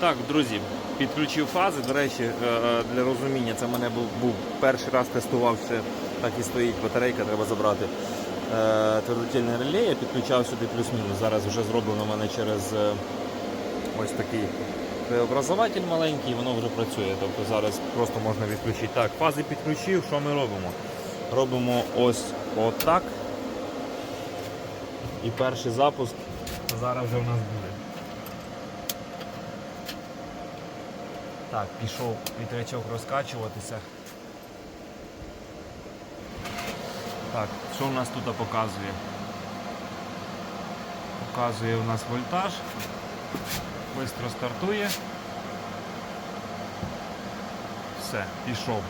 Так, друзі, підключив фази. До речі, е, е, для розуміння, це мене був, був перший раз тестував ще так і стоїть батарейка, треба забрати. Е, Твердотільне реле, я підключав сюди плюс-мінус. Зараз вже зроблено в мене через ось такий преобразователь маленький, воно вже працює. Тобто зараз просто можна відключити. Так, фази підключив, що ми робимо? Робимо ось отак. І перший запуск зараз вже в нас буде. Так, пішов вітрячок розкачуватися. Так, що в нас тут показує? Показує у нас вольтаж. Бистро стартує. Все, пішов.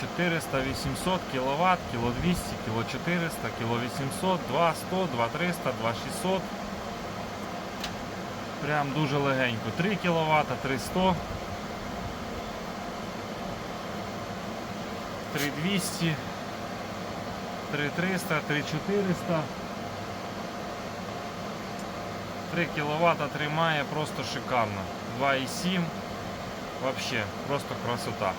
400, 800 кВт, кіло 200, кіло 400, кіло 800, Прям дуже легенько. 3 кВт, 300. 3200, 3300, 3400. 3 кВт тримає просто шикарно. 2,7. Вообще, просто красота.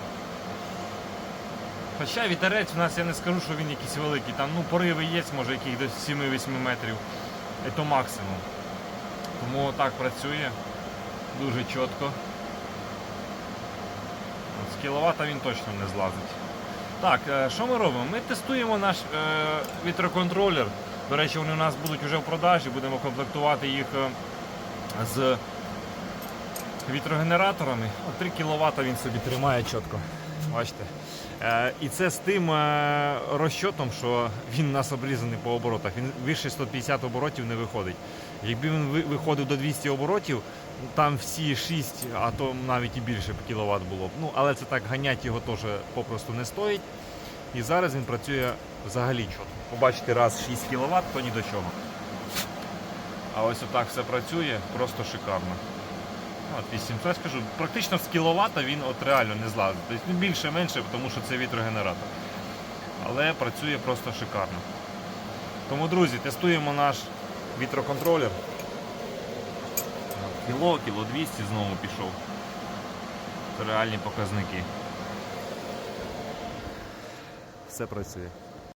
Хоча вітерець у нас я не скажу, що він якийсь великий. Там ну, пориви є, може яких до 7-8 метрів. То максимум. Тому так працює. Дуже чітко. З кіловата він точно не злазить. Так, е, що ми робимо? Ми тестуємо наш е, вітроконтролер. До речі, вони у нас будуть вже в продажі, будемо комплектувати їх е, з вітрогенераторами. 3 кВт він собі тримає чітко. Бачите? Е, і це з тим е, розчотом, що він у нас обрізаний по оборотах. Він вище 150 оборотів не виходить. Якби він виходив до 200 оборотів, там всі 6, а то навіть і більше кіловат було б. Ну, але це так ганять його теж попросту не стоїть. І зараз він працює взагалі чітко. Побачите, раз 6 кВт, то ні до чого. А ось отак все працює, просто шикарно. От 800, скажу, практично з кіловата він от реально не злазить. Тобто більше-менше, тому що це вітрогенератор. Але працює просто шикарно. Тому, друзі, тестуємо наш вітроконтролер. Кіло, кіло 200 знову пішов. Це реальні показники. Все працює.